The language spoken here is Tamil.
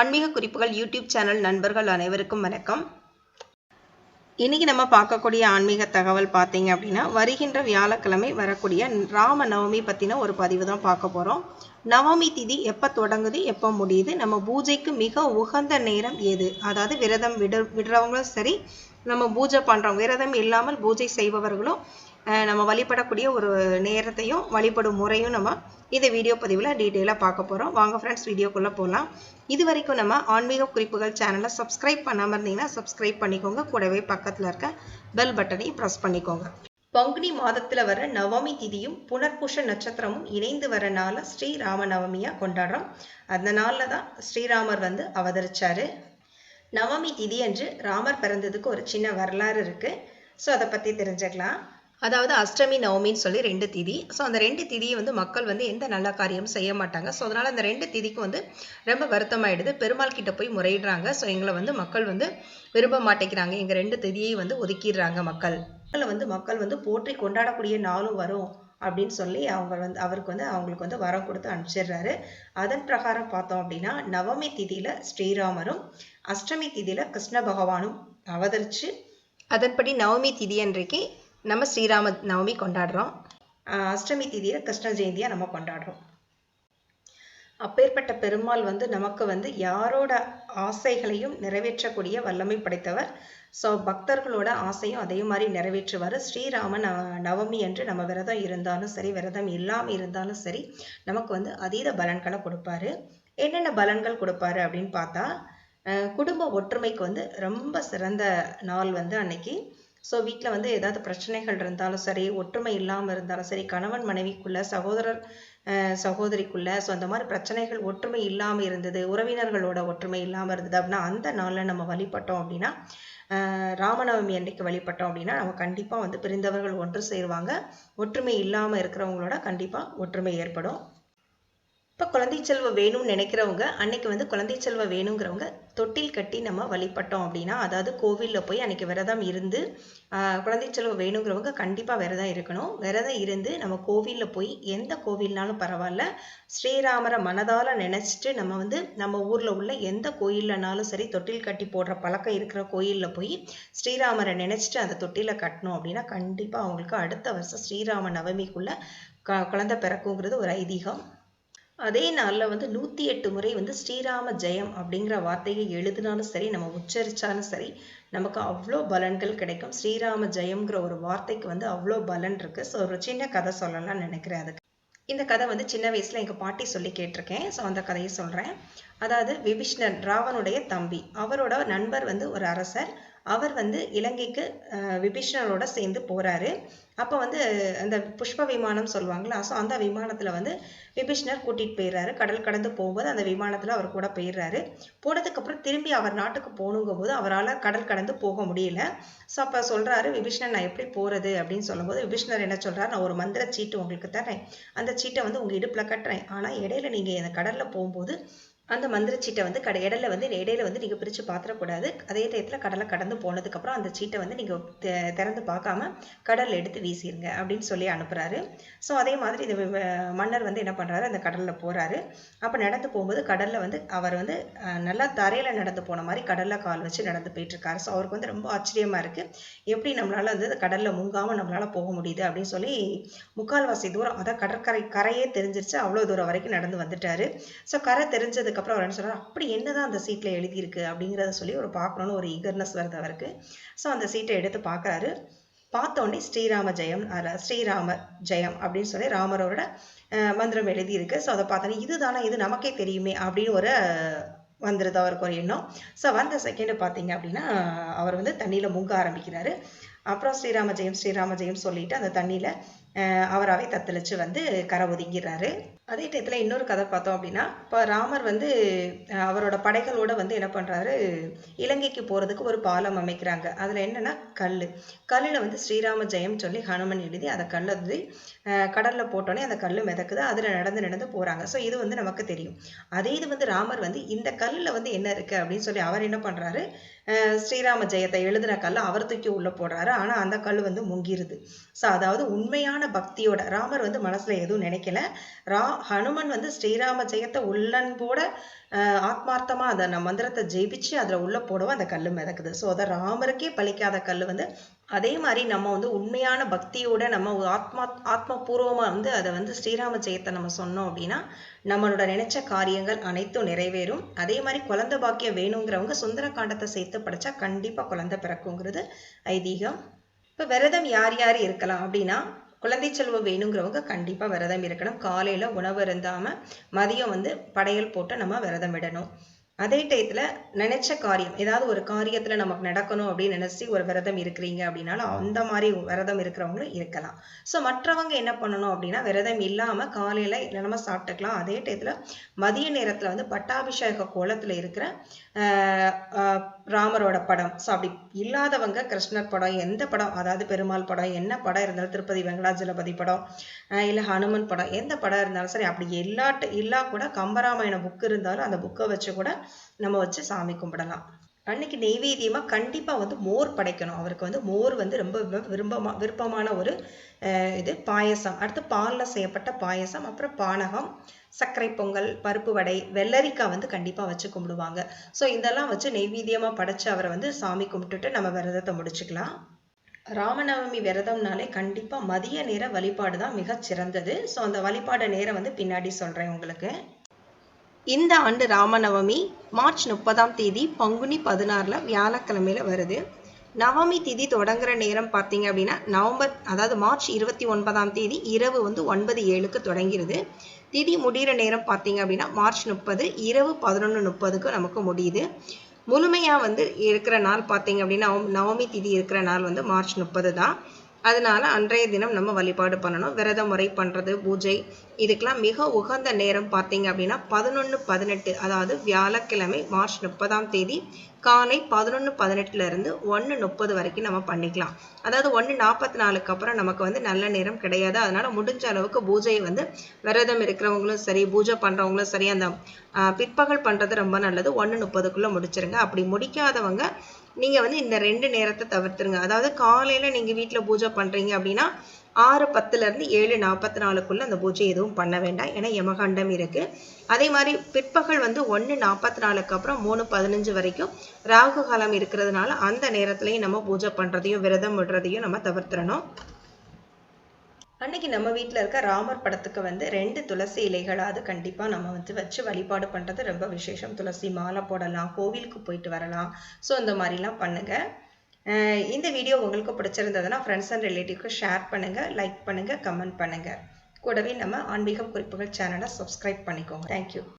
ஆன்மீக குறிப்புகள் யூடியூப் சேனல் நண்பர்கள் அனைவருக்கும் வணக்கம். இன்னைக்கு நம்ம பார்க்கக்கூடிய ஆன்மீக தகவல் பார்த்தீங்க அப்படின்னா வருகின்ற வியாழக்கிழமை வரக்கூடிய ராம நவமி பற்றின ஒரு பதிவு தான் பார்க்க போகிறோம் நவமி திதி எப்போ தொடங்குது எப்போ முடியுது நம்ம பூஜைக்கு மிக உகந்த நேரம் எது? அதாவது விரதம் விட விடுறவங்களும் சரி நம்ம பூஜை பண்ணுறோம் விரதம் இல்லாமல் பூஜை செய்பவர்களும் நம்ம வழிபடக்கூடிய ஒரு நேரத்தையும் வழிபடும் முறையும் நம்ம இந்த வீடியோ பதிவில் டீட்டெயிலாக பார்க்க போகிறோம் வாங்க ஃப்ரெண்ட்ஸ் வீடியோக்குள்ளே போகலாம் இது வரைக்கும் நம்ம ஆன்மீக குறிப்புகள் சேனலை சப்ஸ்கிரைப் பண்ணாமல் இருந்தீங்கன்னா சப்ஸ்கிரைப் பண்ணிக்கோங்க. கூடவே பக்கத்தில் இருக்க பெல் பட்டனையும் ப்ரெஸ் பண்ணிக்கோங்க. பங்குனி மாதத்தில் வர நவமி திதியும் புனர்பூஷ நட்சத்திரமும் இணைந்து வர நாளில் ஸ்ரீராம நவமியாக கொண்டாடுறோம். அந்த நாளில் தான் ஸ்ரீராமர் வந்து அவதரிச்சாரு. நவமி திதி அன்று ராமர் பிறந்ததுக்கு ஒரு சின்ன வரலாறு இருக்குது ஸோ அதை பற்றி தெரிஞ்சுக்கலாம். அதாவது அஷ்டமி நவமின்னு சொல்லி ரெண்டு திதி. ஸோ அந்த ரெண்டு திதியை வந்து மக்கள் வந்து எந்த நல்ல காரியமும் செய்ய மாட்டாங்க. ஸோ அதனால் அந்த ரெண்டு திதிக்கும் வந்து ரொம்ப வருத்தமாயிடுது. பெருமாள் கிட்ட போய் முறையிடுறாங்க. ஸோ எங்களை வந்து மக்கள் வந்து விரும்ப மாட்டேங்கிறாங்க. எங்கள் ரெண்டு திதியை வந்து ஒதுக்கிடுறாங்க மக்கள். மக்கள் வந்து மக்கள் வந்து போற்றி கொண்டாடக்கூடிய நாளும் வரும் அப்படின்னு சொல்லி அவங்க வந்து அவருக்கு வந்து அவங்களுக்கு வந்து வரம் கொடுத்து அனுப்பிச்சிடுறாரு. அதன் பிரகாரம் பார்த்தோம் அப்படின்னா நவமி திதியில் ஸ்ரீராமரும் அஷ்டமி திதியில் கிருஷ்ண பகவானும் அவதரித்து அதன்படி நவமி திதி அன்றைக்கு நம்ம ஸ்ரீராம நவமி கொண்டாடுறோம். அஷ்டமி திதியில கிருஷ்ண ஜெயந்தியாக நம்ம கொண்டாடுறோம். அப்பேற்பட்ட பெருமாள் வந்து நமக்கு வந்து யாரோட ஆசைகளையும் நிறைவேற்றக்கூடிய வல்லமை படைத்தவர். ஸோ பக்தர்களோட ஆசையும் அதே மாதிரி நிறைவேற்றுவார். ஸ்ரீராம நவ நவமி என்று நம்ம விரதம் இருந்தாலும் சரி விரதம் இல்லாமல் இருந்தாலும் சரி நமக்கு வந்து அதீத பலன்களை கொடுப்பாரு. என்னென்ன பலன்கள் கொடுப்பாரு அப்படின்னு பார்த்தா குடும்ப ஒற்றுமைக்கு வந்து ரொம்ப சிறந்த நாள் வந்து அன்னைக்கு ஸோ வீட்டில் வந்து ஏதாவது பிரச்சனைகள் இருந்தாலும் சரி ஒற்றுமை இல்லாமல் இருந்தாலும் சரி கணவன் மனைவிக்குள்ள சகோதரர் சகோதரிக்குள்ளே சகோதரிக்குள்ள ஸோ அந்த மாதிரி பிரச்சனைகள் ஒற்றுமை இல்லாமல் இருந்தது உறவினர்களோட ஒற்றுமை இல்லாமல் இருந்தது அப்படின்னா அந்த நாளில் நம்ம வழிபட்டோம் அப்படின்னா ராமநவமி அன்னைக்கு வழிபட்டோம் அப்படின்னா நம்ம கண்டிப்பாக வந்து பிரிந்தவர்கள் ஒன்று சேருவாங்க. ஒற்றுமை இல்லாமல் இருக்கிறவங்களோட கண்டிப்பாக ஒற்றுமை ஏற்படும். இப்போ குழந்தை செல்வம் வேணும்னு நினைக்கிறவங்க அன்னைக்கு வந்து குழந்தை செல்வம் வேணுங்கிறவங்க தொட்டில் கட்டி நம்ம வழிபட்டோம் அப்படின்னா அதாவது கோவிலில் போய் அன்னைக்கு விரதம் இருந்து குழந்தை செல்வம் வேணுங்கிறவங்க கண்டிப்பாக விரதம் இருக்கணும். விரதம் இருந்து நம்ம கோவிலில் போய் எந்த கோவில்னாலும் பரவாயில்ல ஸ்ரீராமரை மனதால நினச்சிட்டு நம்ம வந்து நம்ம ஊரில் உள்ள எந்த கோயில்லனாலும் சரி தொட்டில் கட்டி போடுற பழக்கம் இருக்கிற கோயிலில் போய் ஸ்ரீராமரை நினச்சிட்டு அந்த தொட்டிலை கட்டணும் அப்படின்னா கண்டிப்பாக அவங்களுக்கு அடுத்த வருஷம் ஸ்ரீராம நவமிக்குள்ளே க குழந்தை பிறக்குங்கிறது ஒரு ஐதீகம். அதே நாளில் வந்து நூற்றி எட்டு முறை வந்து ஸ்ரீராம ஜெயம் அப்படிங்கிற வார்த்தையை எழுதினாலும் சரி நம்ம உச்சரித்தாலும் சரி நமக்கு அவ்வளோ பலன்கள் கிடைக்கும். ஸ்ரீராம ஜெயம்ங்கிற ஒரு வார்த்தைக்கு வந்து அவ்வளோ பலன் இருக்குது ஸோ ஒரு சின்ன கதை சொல்லலாம்னு நினைக்கிறேன் அதுக்கு. இந்த கதை வந்து சின்ன வயசில் எங்கள் பாட்டி சொல்லி கேட்டிருக்கேன். ஸோ அந்த கதையை சொல்கிறேன் அதாவது விபிஷ்ணன் ராவனுடைய தம்பி. அவரோட நண்பர் வந்து ஒரு அரசர். அவர் வந்து இலங்கைக்கு அஹ், விபீஷ்ணரோட சேர்ந்து போகிறாரு அப்போ வந்து அந்த புஷ்ப விமானம் சொல்லுவாங்களா ஸோ அந்த விமானத்தில் வந்து விபீஷ்ணர் கூட்டிகிட்டு போயிடுறாரு. கடல் கடந்து போகும்போது அந்த விமானத்தில் அவர் கூட போயிடுறாரு. போனதுக்கப்புறம் திரும்பி அவர் நாட்டுக்கு போகணுங்கும் போது அவரால் கடல் கடந்து போக முடியல. ஸோ அப்போ சொல்கிறாரு விபீஷ்ணர் நான் எப்படி போகிறது அப்படின்னு சொல்லும்போது விபீஷ்ணர் என்ன சொல்கிறார் நான் ஒரு மந்திர சீட்டு உங்களுக்கு தரேன் அந்த சீட்டை வந்து உங்கள் இடுப்பில் கட்டுறேன். ஆனால் இடையில நீங்கள் அந்த கடலில் போகும்போது அந்த மந்திரச்சீட்டை வந்து கடை இடையில வந்து இடையில வந்து நீங்கள் பிரித்து பாத்திரக்கூடாது. அதே டயத்தில் கடலை கடந்து போனதுக்கப்புறம் அந்த சீட்டை வந்து நீங்கள் திறந்து பார்க்காம கடலில் எடுத்து வீசிருங்க அப்படின்னு சொல்லி அனுப்புகிறாரு ஸோ அதே மாதிரி இந்த வி- மன்னர் வந்து என்ன பண்ணுறாரு அந்த கடலில் போகிறாரு அப்போ நடந்து போகும்போது கடலில் வந்து அவர் வந்து நல்லா தரையில் நடந்து போன மாதிரி கடலில் கால் வச்சு நடந்து போயிட்டுருக்காரு. ஸோ அவருக்கு வந்து ரொம்ப ஆச்சரியமாக இருக்குது எப்படி நம்மளால் வந்து கடலில் முங்காமல் நம்மளால் போக முடியுது அப்படின்னு சொல்லி முக்கால்வாசி தூரம் அதான் கடற்கரை கரையே தெரிஞ்சிருச்சு. அவ்வளோ தூரம் வரைக்கும் நடந்து வந்துட்டாரு. ஸோ கரை தெரிஞ்சதுக்கு அதுக்கப்புறம் அவர் என்ன சொல்கிறார் அப்படி என்னதான் அந்த சீட்டில் எழுதியிருக்கு? அப்படிங்கிறத சொல்லி ஒரு பார்க்கணும்னு ஒரு ஈகர்னஸ் வருது அவருக்கு. ஸோ அந்த சீட்டை எடுத்து பார்க்கறாரு. பார்த்தோன்னே ஸ்ரீராம ஜெயம் ஸ்ரீராம ஜெயம் அப்படின்னு சொல்லி ராமரோட மந்திரம் எழுதியிருக்கு. ஸோ அதை பார்த்தோன்னே இதுதானே? இது நமக்கே தெரியுமே அப்படின்னு ஒரு வந்துடுது வந்துருது அவருக்கு ஒரு எண்ணம். ஸோ வந்த செகண்டு பார்த்தீங்க அப்படின்னா அவர் வந்து தண்ணியில் முங்க ஆரம்பிக்கிறாரு. அப்புறம் ஸ்ரீராம ஜெயம் ஸ்ரீராம ஜெயம் சொல்லிட்டு அந்த தண்ணியில் அவராகவே தத்தளிச்சு வந்து கரை ஒதுங்கிறாரு அதே டயத்தில் இன்னொரு கதை பார்த்தோம் அப்படின்னா இப்போ ராமர் வந்து அவரோட படைகளோட வந்து என்ன பண்ணுறாரு இலங்கைக்கு போகிறதுக்கு ஒரு பாலம் அமைக்கிறாங்க. அதில் என்னென்னா கல் கல்லில் வந்து ஸ்ரீராம ஜெயம் சொல்லி ஹனுமன் எழுதி அந்த கல்லை வந்து கடலில் போட்டோன்னே அந்த கல் மிதக்குது. அதில் நடந்து நடந்து போகிறாங்க ஸோ இது வந்து நமக்கு தெரியும். அதே இது வந்து ராமர் வந்து இந்த கல்லில் வந்து என்ன இருக்குது அப்படின்னு சொல்லி அவர் என்ன பண்ணுறாரு ஸ்ரீராம ஜெயத்தை எழுதின கல்லை அவர் தூக்கி உள்ள போடுறாரு. ஆனா அந்த கல் வந்து முங்கிருது. ஸோ அதாவது உண்மையான பக்தியோட ராமர் வந்து மனசுல எதுவும் நினைக்கல. ரா ஹனுமன் வந்து ஸ்ரீராம ஜெயத்தை உள்ளன்போட ஆஹ் ஆத்மார்த்தமாக அதை நம்ம மந்திரத்தை ஜெயிச்சு அதில் உள்ளே போடவும் அந்த கல் மிதக்குது. ஸோ அதை ராமருக்கே பழிக்காத கல் வந்து அதே மாதிரி நம்ம வந்து உண்மையான பக்தியோட நம்ம ஆத்மா ஆத்மபூர்வமாக வந்து அதை வந்து ஸ்ரீராம ஜெயத்தை நம்ம சொன்னோம் அப்படின்னா நம்மளோட நினைச்ச காரியங்கள் அனைத்தும் நிறைவேறும். அதே மாதிரி குழந்தை பாக்கியம் வேணுங்கிறவங்க சுந்தர காண்டத்தை சேர்த்து படித்தா கண்டிப்பாக குழந்தை பிறக்குங்கிறது ஐதீகம். இப்போ விரதம் யார் யார் இருக்கலாம் அப்படின்னா குழந்தை செல்வம் வேணுங்கிறவங்க கண்டிப்பாக விரதம் இருக்கணும். காலையில் உணவு இருந்தாமல் மதியம் வந்து படையல் போட்டு நம்ம விரதம் விடணும். அதே டயத்தில் நினைச்ச காரியம் ஏதாவது ஒரு காரியத்தில் நமக்கு நடக்கணும் அப்படின்னு நினச்சி ஒரு விரதம் இருக்கிறீங்க அப்படின்னாலும் அந்த மாதிரி விரதம் இருக்கிறவங்களும் இருக்கலாம். ஸோ மற்றவங்க என்ன பண்ணணும் அப்படின்னா விரதம் இல்லாமல் காலையில் நம்ம சாப்பிட்டுக்கலாம். அதே டயத்தில் மதிய நேரத்தில் வந்து பட்டாபிஷேக கோலத்தில் இருக்கிற ராமரோட படம். ஸோ அப்படி இல்லாதவங்க கிருஷ்ணர் படம் எந்த படம் அதாவது பெருமாள் படம் என்ன படம் இருந்தாலும் திருப்பதி வெங்கடாஜலபதி படம் இல்லை ஹனுமன் படம் எந்த படம் இருந்தாலும் சரி அப்படி எல்லா இல்லா கூட கம்பராமாயண புக் இருந்தாலும் அந்த புக்கை வச்சு கூட நம்ம வச்சு சாமி கும்பிடலாம். அன்னைக்கு நெய்வேத்தியமாக கண்டிப்பாக வந்து மோர் படைக்கணும். அவருக்கு வந்து மோர் வந்து ரொம்ப விரும்பமா விருப்பமான ஒரு இது பாயசம். அடுத்து பாலில் செய்யப்பட்ட பாயசம் அப்புறம் பானகம் சர்க்கரை பொங்கல் பருப்பு வடை வெள்ளரிக்காய் வந்து கண்டிப்பாக வச்சு கும்பிடுவாங்க. ஸோ இதெல்லாம் வச்சு நெய்வேத்தியமாக படைச்சு அவரை வந்து சாமி கும்பிட்டுட்டு நம்ம விரதத்தை முடிச்சுக்கலாம். ராமநவமி விரதம்னாலே கண்டிப்பாக மதிய நேர வழிபாடு தான் மிகச் சிறந்தது ஸோ அந்த வழிபாடு நேரம் வந்து பின்னாடி சொல்கிறேன் உங்களுக்கு. இந்த ஆண்டு ராமநவமி மார்ச் முப்பதாம் தேதி பங்குனி பதினாறில் வியாழக்கிழமையில் வருது. நவமி திதி தொடங்குற நேரம் பார்த்தீங்க அப்படின்னா நவம்பர் அதாவது மார்ச் இருபத்தி ஒன்பதாம் தேதி இரவு வந்து ஒன்பது ஏழுக்கு தொடங்கிறது திதி முடிகிற நேரம் பார்த்தீங்க அப்படின்னா மார்ச் முப்பது இரவு பதினொன்று முப்பதுக்கு நமக்கு முடியுது. முழுமையாக வந்து இருக்கிற நாள் பார்த்தீங்க அப்படின்னா நவமி திதி இருக்கிற நாள் வந்து மார்ச் முப்பது தான். அதனால அன்றைய தினம் நம்ம வழிபாடு பண்ணணும். விரத முறை பண்ணுறது பூஜை இதுக்கெல்லாம் மிக உகந்த நேரம் பார்த்தீங்க அப்படின்னா பதினொன்று பதினெட்டு அதாவது வியாழக்கிழமை மார்ச் முப்பதாம் தேதி காலை பதினொன்று பதினெட்டுலேருந்து ஒன்று முப்பது வரைக்கும் நம்ம பண்ணிக்கலாம். அதாவது ஒன்று நாற்பத்தி நாலுக்கு அப்புறம் நமக்கு வந்து நல்ல நேரம் கிடையாது. அதனால் முடிஞ்ச அளவுக்கு பூஜையை வந்து விரதம் இருக்கிறவங்களும் சரி பூஜை பண்ணுறவங்களும் சரி அந்த பிற்பகல் பண்ணுறது ரொம்ப நல்லது. ஒன்று முப்பதுக்குள்ளே முடிச்சிருங்க. அப்படி முடிக்காதவங்க நீங்கள் வந்து இந்த ரெண்டு நேரத்தை தவிர்த்துருங்க. அதாவது காலையில் நீங்கள் வீட்டில் பூஜை பண்ணுறீங்க அப்படின்னா ஆறு பத்துலேருந்து ஏழு நாற்பத்தி நாலுக்குள்ளே அந்த பூஜை எதுவும் பண்ண வேண்டாம். ஏன்னா யமகண்டம் இருக்குது அதே மாதிரி பிற்பகல் வந்து ஒன்று நாற்பத்தி நாலுக்கு அப்புறம் மூணு பதினஞ்சு வரைக்கும் ராகு காலம் இருக்கிறதுனால அந்த நேரத்துலையும் நம்ம பூஜை பண்ணுறதையும் விரதம் விடுறதையும் நம்ம தவிர்த்துறணும். அன்னைக்கு நம்ம வீட்டில் இருக்க ராமர் படத்துக்கு வந்து ரெண்டு துளசி இலைகளாவது கண்டிப்பாக நம்ம வந்து வச்சு வழிபாடு பண்ணுறது ரொம்ப விசேஷம். துளசி மாலை போடலாம் கோவிலுக்கு போயிட்டு வரலாம். ஸோ இந்த மாதிரிலாம் பண்ணுங்கள் இந்த வீடியோ உங்களுக்கு பிடிச்சிருந்ததுன்னா ஃப்ரெண்ட்ஸ் அண்ட் ரிலேட்டிவ்க்கு ஷேர் பண்ணுங்கள் லைக் பண்ணுங்கள் கமெண்ட் பண்ணுங்கள் கூடவே நம்ம ஆன்மீகம் குறிப்புகள் சேனலை சப்ஸ்கிரைப் பண்ணிக்கோங்க. தேங்க்யூ